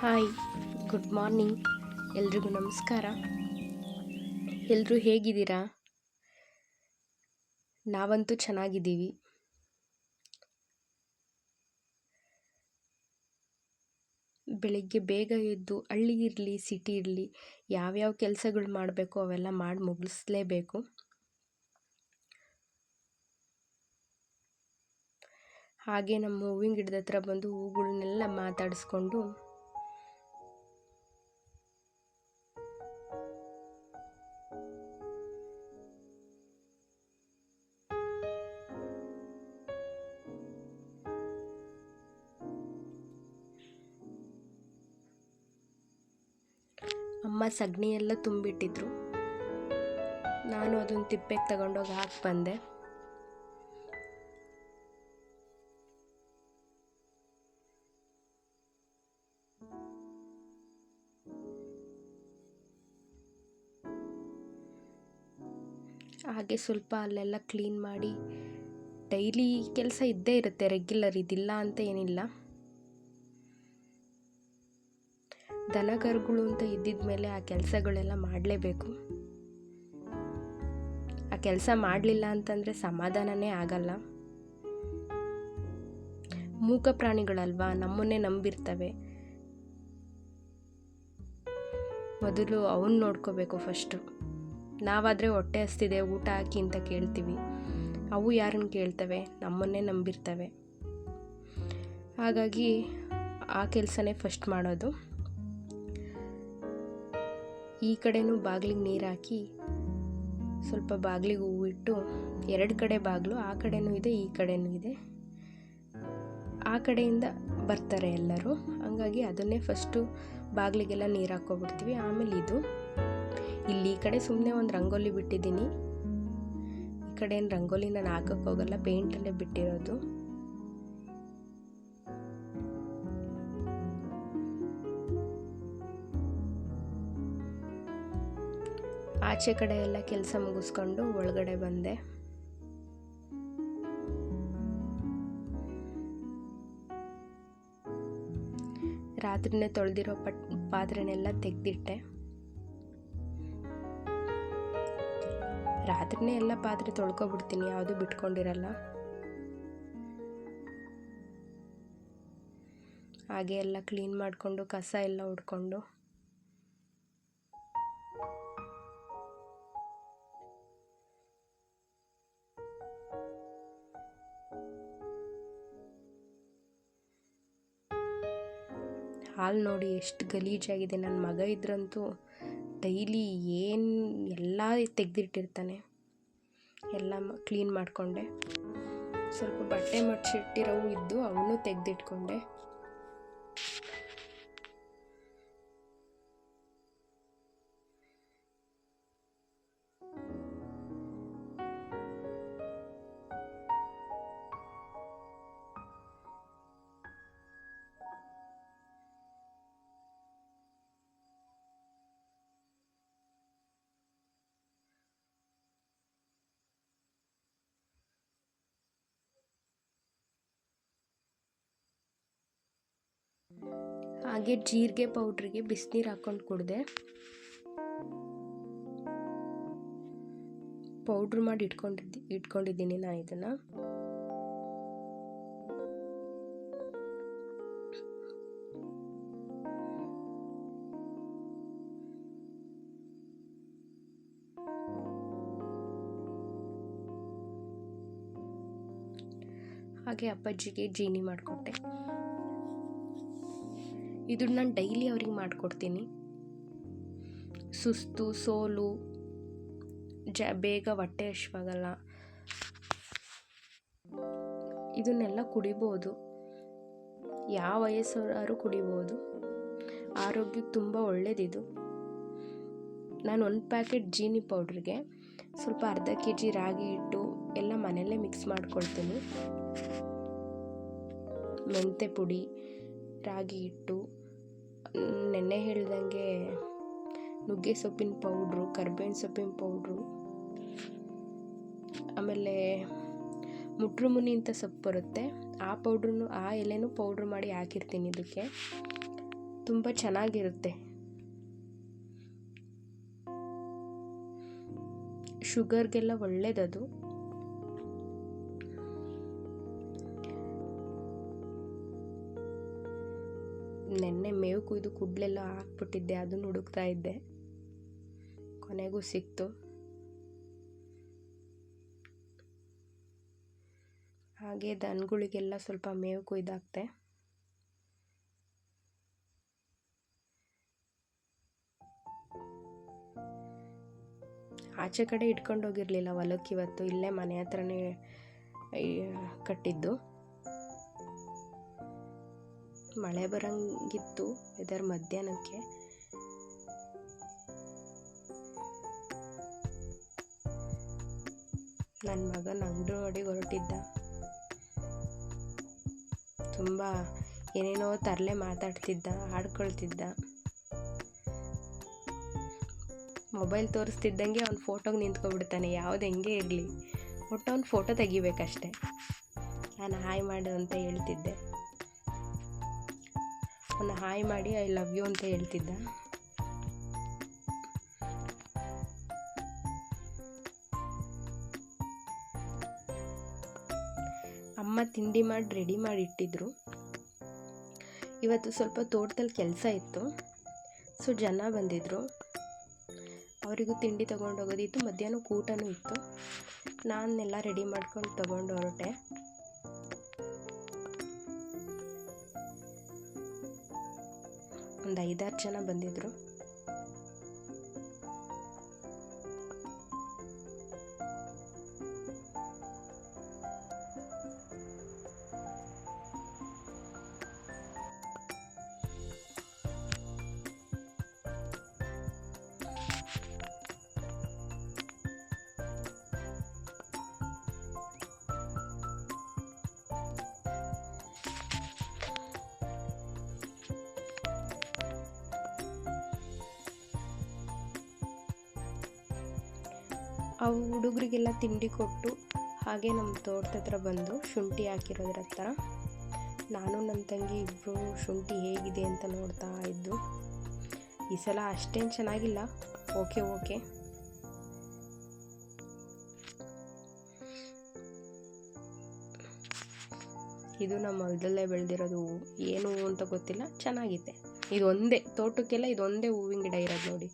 Hi, good morning. ಎಲ್ರಿಗೂ ನಮಸ್ಕಾರ. ಎಲ್ಲರೂ ಹೇಗಿದ್ದೀರಾ? ನಾವಂತೂ ಚೆನ್ನಾಗಿದ್ದೀವಿ. ಬೆಳಿಗ್ಗೆ ಬೇಗ ಎದ್ದು ಹಳ್ಳಿ ಇರಲಿ, ಸಿಟಿ ಇರಲಿ, ಯಾವ್ಯಾವ ಕೆಲಸಗಳು ಮಾಡಬೇಕು ಅವೆಲ್ಲ ಮಾಡಿ ಮುಗಿಸ್ಲೇಬೇಕು. ಹಾಗೆ ನಮ್ಮ ಹೂವಿನ ಗಿಡದ ಹತ್ರ ಬಂದು ಹೂಗಳನ್ನೆಲ್ಲ ಮಾತಾಡಿಸ್ಕೊಂಡು ಅಮ್ಮ ಸಗಣಿ ಎಲ್ಲ ತುಂಬಿಟ್ಟಿದ್ರು. ನಾನು ಅದನ್ನು ತಿಪ್ಪೆಗೆ ತಗೊಂಡೋಗಿ ಹಾಕಿ ಬಂದೆ. ಹಾಗೆ ಸ್ವಲ್ಪ ಅಲ್ಲೆಲ್ಲ ಕ್ಲೀನ್ ಮಾಡಿ ಡೈಲಿ ಕೆಲಸ ಇದ್ದೇ ಇರುತ್ತೆ ರೆಗ್ಯುಲರ್ ಇದಿಲ್ಲ ಅಂತ ಏನಿಲ್ಲ. ದನ ಕರುಗಳು ಅಂತ ಇದ್ದಿದ ಮೇಲೆ ಆ ಕೆಲಸಗಳೆಲ್ಲ ಮಾಡಲೇಬೇಕು. ಆ ಕೆಲಸ ಮಾಡಲಿಲ್ಲ ಅಂತಂದರೆ ಸಮಾಧಾನನೇ ಆಗಲ್ಲ. ಮೂಕ ಪ್ರಾಣಿಗಳಲ್ವಾ? ನಮ್ಮನ್ನೇ ನಂಬಿರ್ತವೆ. ಮೊದಲು ಅವನ್ನ ನೋಡ್ಕೋಬೇಕು ಫಸ್ಟು. ನಾವಾದರೆ ಹೊಟ್ಟೆ ಹಸ್ತಿದೆ, ಊಟ ಹಾಕಿ ಅಂತ ಕೇಳ್ತೀವಿ. ಅವು ಯಾರನ್ನ ಕೇಳ್ತವೆ? ನಮ್ಮನ್ನೇ ನಂಬಿರ್ತವೆ. ಹಾಗಾಗಿ ಆ ಕೆಲಸನೇ ಫಸ್ಟ್ ಮಾಡೋದು. ಈ ಕಡೆನೂ ಬಾಗಿಲಿಗೆ ನೀರು ಹಾಕಿ ಸ್ವಲ್ಪ ಬಾಗಿಲಿಗೆ ಇಟ್ಟು ಎರಡು ಕಡೆ ಬಾಗಿಲು, ಆ ಕಡೆನೂ ಇದೆ, ಈ ಕಡೆನೂ ಇದೆ. ಆ ಕಡೆಯಿಂದ ಬರ್ತಾರೆ ಎಲ್ಲರೂ. ಹಂಗಾಗಿ ಅದನ್ನೇ ಫಸ್ಟು ಬಾಗಿಲಿಗೆಲ್ಲ ನೀರು ಹಾಕ್ಕೊಬಿಡ್ತೀವಿ. ಆಮೇಲೆ ಇದು. ಇಲ್ಲಿ ಈ ಕಡೆ ಸುಮ್ಮನೆ ಒಂದು ರಂಗೋಲಿ ಬಿಟ್ಟಿದ್ದೀನಿ. ಈ ಕಡೆ ಏನು ರಂಗೋಲಿ ನಾನು ಹಾಕೋಕ್ಕೋಗಲ್ಲ ಪೇಂಟಲ್ಲೇ ಬಿಟ್ಟಿರೋದು. ಆಚೆ ಕಡೆ ಎಲ್ಲ ಕೆಲಸ ಮುಗಿಸ್ಕೊಂಡು ಒಳಗಡೆ ಬಂದೆ. ರಾತ್ರಿನೇ ತೊಳೆದಿರೋ ಪಟ್, ಪಾತ್ರೆನೆಲ್ಲ ತೆಗೆದಿಟ್ಟೆ. ರಾತ್ರಿನೇ ಎಲ್ಲ ಪಾತ್ರೆ ತೊಳ್ಕೊಬಿಡ್ತೀನಿ, ಯಾವುದು ಬಿಟ್ಕೊಂಡಿರಲ್ಲ. ಹಾಗೆ ಎಲ್ಲ ಕ್ಲೀನ್ ಮಾಡಿಕೊಂಡು ಕಸ ಎಲ್ಲ ಉಡ್ಕೊಂಡು ಹಾಲು ನೋಡಿ ಎಷ್ಟು ಗಲೀಜಾಗಿದೆ. ನನ್ನ ಮಗ ಇದ್ರಂತೂ ಡೈಲಿ ಏನು ಎಲ್ಲ ತೆಗೆದಿಟ್ಟಿರ್ತಾನೆ. ಎಲ್ಲ ಕ್ಲೀನ್ ಮಾಡಿಕೊಂಡೆ. ಸ್ವಲ್ಪ ಬಟ್ಟೆ ಮಡ್ಚಿಟ್ಟಿರೋವು ಇದ್ದು ಅವನು ತೆಗೆದಿಟ್ಕೊಂಡೆ. ಹಾಗೆ ಜೀರಿಗೆ ಪೌಡ್ರಿಗೆ ಬಿಸಿನೀರು ಹಾಕ್ಕೊಂಡು ಕುಡಿದೆ. ಪೌಡ್ರ್ ಮಾಡಿ ಇಟ್ಕೊಂಡಿದ್ದಿ, ಇಟ್ಕೊಂಡಿದ್ದೀನಿ ನಾನು ಇದನ್ನು. ಹಾಗೆ ಅಪ್ಪಾಜಿಗೆ ಜೀನಿ ಮಾಡಿಕೊಟ್ಟೆ. ಇದನ್ನ ನಾನು ಡೈಲಿ ಅವ್ರಿಗೆ ಮಾಡಿಕೊಡ್ತೀನಿ. ಸುಸ್ತು, ಸೋಲು, ಜ, ಬೇಗ ಹೊಟ್ಟೆ ಹಶ್ವಾಗಲ್ಲ ಇದನ್ನೆಲ್ಲ ಕುಡಿಬೋದು. ಯಾವ ವಯಸ್ಸವರು ಕುಡಿಬೋದು. ಆರೋಗ್ಯಕ್ಕೆ ತುಂಬ ಒಳ್ಳೇದಿದು. ನಾನು ಒಂದು ಪ್ಯಾಕೆಟ್ ಜೀನಿ ಪೌಡ್ರಿಗೆ ಸ್ವಲ್ಪ ಅರ್ಧ ಕೆ ಜಿ ರಾಗಿ ಹಿಟ್ಟು ಎಲ್ಲ ಮನೆಯಲ್ಲೇ ಮಿಕ್ಸ್ ಮಾಡ್ಕೊಳ್ತೀನಿ. ಮೆಂತೆ ಪುಡಿ ರಾಗಿ ಹಿಟ್ಟು, ನೆನ್ನೆ ಹೇಳ್ದಂಗೆ ನುಗ್ಗೆ ಸೊಪ್ಪಿನ ಪೌಡ್ರು, ಕರ್ಬೇವಿನ ಸೊಪ್ಪಿನ ಪೌಡ್ರು, ಆಮೇಲೆ ಮುಟ್ರು ಮುನಿ ಅಂತ ಸೊಪ್ಪು ಬರುತ್ತೆ. ಆ ಪೌಡ್ರನ್ನು ಆ ಎಲೆನೂ ಪೌಡ್ರ್ ಮಾಡಿ ಹಾಕಿರ್ತೀನಿ ಇದಕ್ಕೆ. ತುಂಬ ಚೆನ್ನಾಗಿರುತ್ತೆ. ಶುಗರ್ಗೆಲ್ಲ ಒಳ್ಳೇದದು. ನೆನ್ನೆ ಮೇವು ಕುಯ್ದು ಕುಡ್ಲೆಲ್ಲ ಹಾಕ್ಬಿಟ್ಟಿದ್ದೆ ಅದನ್ನು ಹುಡುಕ್ತಾ ಇದ್ದೆ. ಕೊನೆಗೂ ಸಿಕ್ತು. ಹಾಗೆ ದನಗಳಿಗೆಲ್ಲ ಸ್ವಲ್ಪ ಮೇವು ಕುಯ್ದಾಕ್ತೆ. ಆಚೆ ಕಡೆ ಇಟ್ಕೊಂಡು ಹೋಗಿರಲಿಲ್ಲ ಹೊಲಕ್ಕೆ ಇವತ್ತು ಇಲ್ಲೇ ಮನೆ ಹತ್ರನೇ ಈ, ಮಳೆ ಬರಂಗಿತ್ತು ವೆದರ್ ಮಧ್ಯಾಹ್ನಕ್ಕೆ. ನನ್ನ ಮಗನ ಅಂಗನವಾಡಿಗೆ ಹೊರಟಿದ್ದ. ತುಂಬ ಏನೇನೋ ತರಲೆ ಮಾತಾಡ್ತಿದ್ದ, ಆಡ್ಕೊಳ್ತಿದ್ದ. ಮೊಬೈಲ್ ತೋರಿಸ್ತಿದ್ದಂಗೆ ಅವ್ನ ಫೋಟೋಗೆ ನಿಂತ್ಕೊಬಿಡ್ತಾನೆ ಯಾವ್ದು ಹೆಂಗೆ ಇರಲಿ. ಒಟ್ಟು ಅವ್ನು ಫೋಟೋ ತೆಗಿಬೇಕಷ್ಟೆ. ನಾನು ಹಾಯ್ ಮಾಡು ಅಂತ ಹೇಳ್ತಿದ್ದೆ. ಅವನು ಹಾಯ್ ಮಾಡಿ ಐ ಲವ್ ಯು ಅಂತ ಹೇಳ್ತಿದ್ದ. ಅಮ್ಮ ತಿಂಡಿ ಮಾಡಿ ರೆಡಿ ಮಾಡಿ ಇಟ್ಟಿದ್ರು. ಇವತ್ತು ಸ್ವಲ್ಪ ತೋಟದಲ್ಲಿ ಕೆಲಸ ಇತ್ತು. ಸೊ ಜನ ಬಂದಿದ್ರು. ಅವರಿಗೂ ತಿಂಡಿ ತೊಗೊಂಡೋಗೋದಿತ್ತು ಮಧ್ಯಾಹ್ನ ಊಟನೂ ಇತ್ತು. ನಾನೆಲ್ಲ ರೆಡಿ ಮಾಡ್ಕೊಂಡು ತೊಗೊಂಡು ಹೊರಟೆ ಒಂದು ಐದಾರು ಜನ ಬಂದಿದ್ದರು ಆ ಹುಡುಗರಿಗೆಲ್ಲ ತಿಂಡಿ ಕೊಟ್ಟು ಹಾಗೆ ನಮ್ಮ ತೋಟದ ಹತ್ರ ಬಂದು ಶುಂಠಿ ಹಾಕಿರೋದ್ರ ಹತ್ರ. ನಾನು ನನ್ನ ತಂಗಿ ಇಬ್ಬರು ಶುಂಠಿ ಹೇಗಿದೆ ಅಂತ ನೋಡ್ತಾ ಇದ್ದು, ಈ ಸಲ ಅಷ್ಟೇನು ಚೆನ್ನಾಗಿಲ್ಲ. Okay okay. ಇದು ನಮ್ಮ ಹೊಲದಲ್ಲೇ ಬೆಳೆದಿರೋದು ಹೂವು ಏನು ಹೂವು ಅಂತ ಗೊತ್ತಿಲ್ಲ ಚೆನ್ನಾಗಿದೆ ಇದೊಂದೇ, ತೋಟಕ್ಕೆಲ್ಲ ಇದೊಂದೇ ಹೂವಿನ ಗಿಡ ಇರೋದು ನೋಡಿ.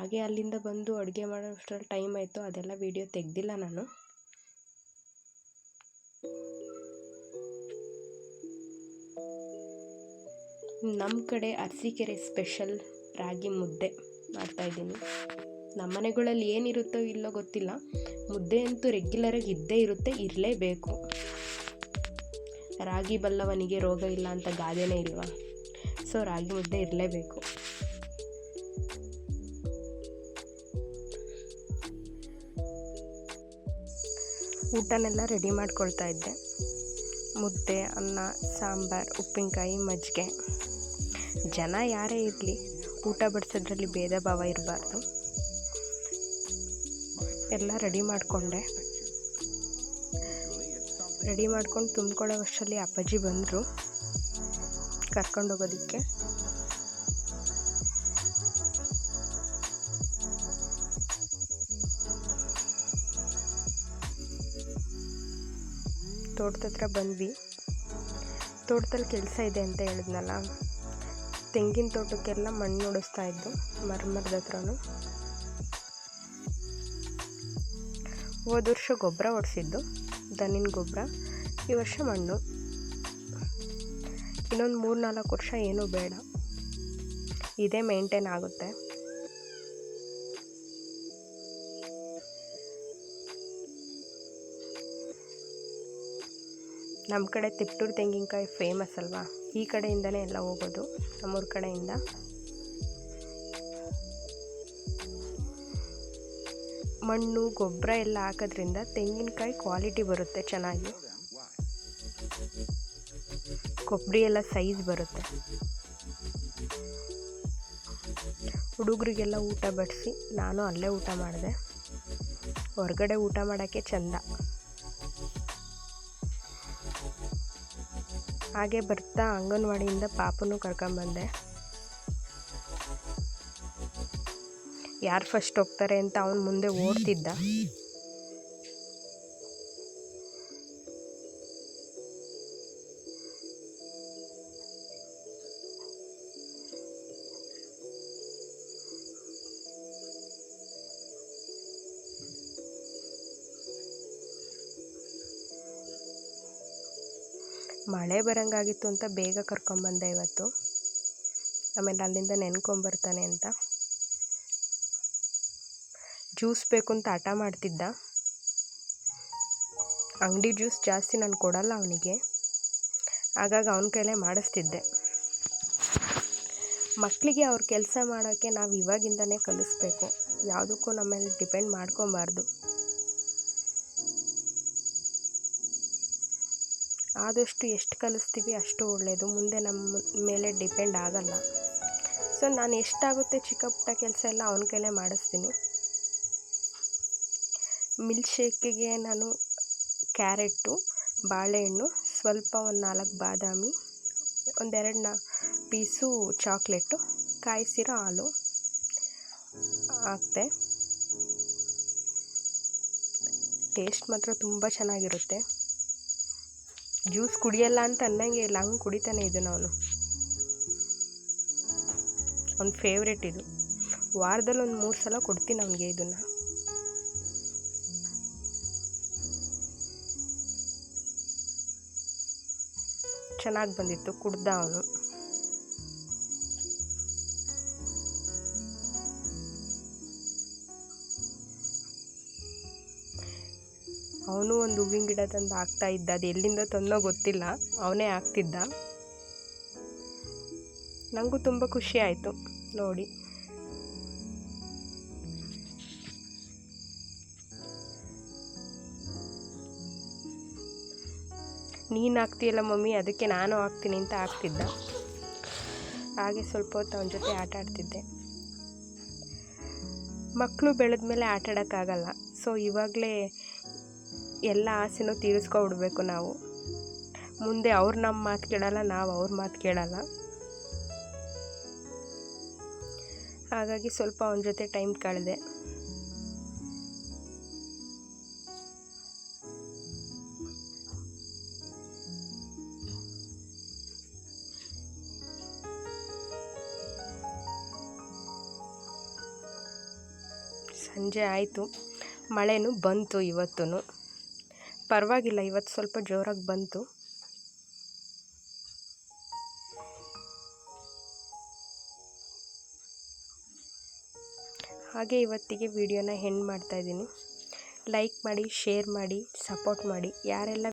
ಹಾಗೆ ಅಲ್ಲಿಂದ ಬಂದು ಅಡುಗೆ ಮಾಡೋ ಅಷ್ಟರಲ್ಲಿ ಟೈಮ್ ಆಯಿತು. ಅದೆಲ್ಲ ವಿಡಿಯೋ ತೆಗೆದಿಲ್ಲ ನಾನು. ನಮ್ಮ ಕಡೆ ಅರಸೀಕೆರೆ ಸ್ಪೆಷಲ್ ರಾಗಿ ಮುದ್ದೆ ಮಾಡ್ತಾಯಿದ್ದೀನಿ ನಮ್ಮ ಮನೆಗಳಲ್ಲಿ ಏನಿರುತ್ತೋ ಇಲ್ಲೋ ಗೊತ್ತಿಲ್ಲ. ಮುದ್ದೆ ಅಂತೂ ರೆಗ್ಯುಲರಾಗಿ ಇದ್ದೇ ಇರುತ್ತೆ, ಇರಲೇಬೇಕು. ರಾಗಿ ಬಲ್ಲವನಿಗೆ ರೋಗ ಇಲ್ಲ ಅಂತ ಗಾದೆನೇ ಇಲ್ವಾ? ಸೊ ರಾಗಿ ಮುದ್ದೆ ಇರಲೇಬೇಕು. ಊಟನೆಲ್ಲ ರೆಡಿ ಮಾಡ್ಕೊಳ್ತಾ ಇದ್ದೆ. ಮುದ್ದೆ, ಅನ್ನ, ಸಾಂಬಾರು, ಉಪ್ಪಿನಕಾಯಿ, ಮಜ್ಜಿಗೆ. ಜನ ಯಾರೇ ಇರಲಿ, ಊಟ ಬಡಿಸೋದ್ರಲ್ಲಿ ಭೇದ ಭಾವ ಇರಬಾರ್ದು. ಎಲ್ಲ ರೆಡಿ ಮಾಡಿಕೊಂಡೆ. ರೆಡಿ ಮಾಡ್ಕೊಂಡು ತುಂಬ್ಕೊಳ್ಳೋ ವರ್ಷದಲ್ಲಿ ಅಪ್ಪಾಜಿ ಬಂದರು. ಕರ್ಕೊಂಡು ತೋಟದ ಹತ್ರ ಬಂದ್ವಿ. ತೋಟದಲ್ಲಿ ಕೆಲಸ ಇದೆ ಅಂತ ಹೇಳಿದ್ನಲ್ಲ, ತೆಂಗಿನ ತೋಟಕ್ಕೆಲ್ಲ ಮಣ್ಣು ಉಡಿಸ್ತಾ ಇದ್ದು ಮರಮರದ ಹತ್ರ ಹೋದ ವರ್ಷ ಗೊಬ್ಬರ ಹೊಡೆಸಿದ್ದು, ದನಿನ ಗೊಬ್ಬರ, ಈ ವರ್ಷ ಮಣ್ಣು. ಇನ್ನೊಂದು ಮೂರು ನಾಲ್ಕು ವರ್ಷ ಏನೂ ಬೇಡ. ಇದೇ ಮೇಂಟೈನ್ ಆಗುತ್ತೆ. ನಮ್ಮ ಕಡೆ ತಿಪ್ಟೂರು ತೆಂಗಿನಕಾಯಿ ಫೇಮಸ್ ಅಲ್ವಾ? ಈ ಕಡೆಯಿಂದನೇ ಎಲ್ಲ ಹೋಗೋದು, ನಮ್ಮೂರ ಕಡೆಯಿಂದ. ಮಣ್ಣು, ಗೊಬ್ಬರ ಎಲ್ಲ ಹಾಕೋದ್ರಿಂದ ತೆಂಗಿನಕಾಯಿ ಕ್ವಾಲಿಟಿ ಬರುತ್ತೆ ಚೆನ್ನಾಗಿ. ಕೊಬ್ಬರಿ ಎಲ್ಲ ಸೈಜ್ ಬರುತ್ತೆ. ಹುಡುಗರಿಗೆಲ್ಲ ಊಟ ಬಡಿಸಿ, ನಾನು ಅಲ್ಲೇ ಊಟ ಮಾಡಿದೆ. ಹೊರಗಡೆ ಊಟ ಮಾಡೋಕ್ಕೆ ಚಂದ. ಹಾಗೆ ಬರ್ತಾ ಅಂಗನವಾಡಿಯಿಂದ ಪಾಪನು ಕರ್ಕೊಂಬಂದೆ ಯಾರು ಫಸ್ಟ್ ಹೋಗ್ತಾರೆ ಅಂತ ಅವನು ಮುಂದೆ ಓಡ್ತಿದ್ದ. ಮಳೆ ಬರೋಂಗಾಗಿತ್ತು ಅಂತ ಬೇಗ ಕರ್ಕೊಂಬಂದೆ ಇವತ್ತು. ಆಮೇಲೆ ಅಲ್ಲಿಂದ ನೆನ್ಕೊಂಬರ್ತಾನೆ ಅಂತ. ಜ್ಯೂಸ್ ಬೇಕು ಅಂತ ಹಠ ಮಾಡ್ತಿದ್ದ. ಅಂಗಡಿ ಜ್ಯೂಸ್ ಜಾಸ್ತಿ ನಾನು ಕೊಡಲ್ಲ ಅವನಿಗೆ. ಹಾಗಾಗಿ ಅವನ ಕೈಲೇ ಮಾಡಿಸ್ತಿದ್ದೆ. ಮಕ್ಕಳಿಗೆ ಅವ್ರ ಕೆಲಸ ಮಾಡೋಕ್ಕೆ ನಾವು ಇವಾಗಿಂದನೇ ಕಲಿಸ್ಬೇಕು. ಯಾವುದಕ್ಕೂ ನಮ್ಮ ಮೇಲೆ ಡಿಪೆಂಡ್ ಮಾಡ್ಕೊಬಾರ್ದು. ಆದಷ್ಟು ಎಷ್ಟು ಕಲಿಸ್ತೀವಿ ಅಷ್ಟು ಒಳ್ಳೆಯದು ಮುಂದೆ ನಮ್ಮ ಮೇಲೆ ಡಿಪೆಂಡ್ ಆಗಲ್ಲ. ಸೊ ನಾನು ಎಷ್ಟಾಗುತ್ತೆ ಚಿಕ್ಕ ಪುಟ್ಟ ಕೆಲಸ ಎಲ್ಲ ಅವನ ಕೈಲೇ ಮಾಡಿಸ್ತೀನಿ. ಮಿಲ್ಕ್ ಶೇಕಿಗೆ ನಾನು ಕ್ಯಾರೆಟು ಬಾಳೆಹಣ್ಣು, ಸ್ವಲ್ಪ ಒಂದು ನಾಲ್ಕು ಬಾದಾಮಿ, ಒಂದೆರಡು ಪೀಸು ಚಾಕ್ಲೇಟು, ಕಾಯಿಸಿರೋ ಹಾಲು ಹಾಕ್ತೆ. ಟೇಸ್ಟ್ ಮಾತ್ರ ತುಂಬ ಚೆನ್ನಾಗಿರುತ್ತೆ. ಜ್ಯೂಸ್ ಕುಡಿಯಲ್ಲ ಅಂತ ಅನ್ನಂಗೆ ಇಲ್ಲ, ಹಂಗೆ ಕುಡಿತಾನೆ ಇದನ್ನು ಅವನು. ಅವ್ನ ಫೇವ್ರೆಟ್ ಇದು. ವಾರದಲ್ಲಿ ಒಂದು ಮೂರು ಸಲ ಕೊಡ್ತೀನಿ ಅವನಿಗೆ ಇದನ್ನು. ಚೆನ್ನಾಗಿ ಬಂದಿತ್ತು, ಕುಡ್ದ ಅವನು. ಅವನು ಒಂದು ಹೂವಿನ ಗಿಡ ತಂದು ಹಾಕ್ತಾ ಇದ್ದ. ಅದು ಎಲ್ಲಿಂದ ತಂದೋ ಗೊತ್ತಿಲ್ಲ. ಅವನೇ ಹಾಕ್ತಿದ್ದ. ನನಗೂ ತುಂಬ ಖುಷಿ ಆಯಿತು ನೋಡಿ. ನೀನು ಹಾಕ್ತೀಯಲ್ಲ ಮಮ್ಮಿ, ಅದಕ್ಕೆ ನಾನು ಹಾಕ್ತೀನಿ ಅಂತ ಹಾಕ್ತಿದ್ದ. ಹಾಗೆ ಸ್ವಲ್ಪ ಹೊತ್ತು ಅವನ ಜೊತೆ ಆಟ ಆಡ್ತಿದ್ದೆ. ಮಕ್ಕಳು ಬೆಳೆದ ಮೇಲೆ ಆಟ ಆಡೋಕ್ಕಾಗಲ್ಲ. ಸೊ ಇವಾಗಲೇ ಎಲ್ಲ ಆಸೆನೂ ತೀರಿಸ್ಕೊಬಿಡ್ಬೇಕು ನಾವು. ಮುಂದೆ ಅವ್ರು ನಮ್ಮ ಮಾತು ಕೇಳಲ್ಲ, ನಾವು ಅವ್ರ ಮಾತು ಕೇಳಲ್ಲ. ಹಾಗಾಗಿ ಸ್ವಲ್ಪ ಅವನ ಜೊತೆ ಟೈಮ್ ಕಳೆದೆ. ಸಂಜೆ ಆಯಿತು. ಮಳೆನೂ ಬಂತು ಇವತ್ತು ಪರವಾಗಿಲ್ಲ, ಇವತ್ತು ಸ್ವಲ್ಪ ಜೋರಾಗಿ ಬಂತು. ಹಾಗೆ ಇವತ್ತಿಗೆ ವಿಡಿಯೋನ ಹೆಂಡ್ ಮಾಡ್ತಾಯಿದ್ದೀನಿ ಲೈಕ್ ಮಾಡಿ, ಶೇರ್ ಮಾಡಿ, ಸಪೋರ್ಟ್ ಮಾಡಿ, ಯಾರೆಲ್ಲ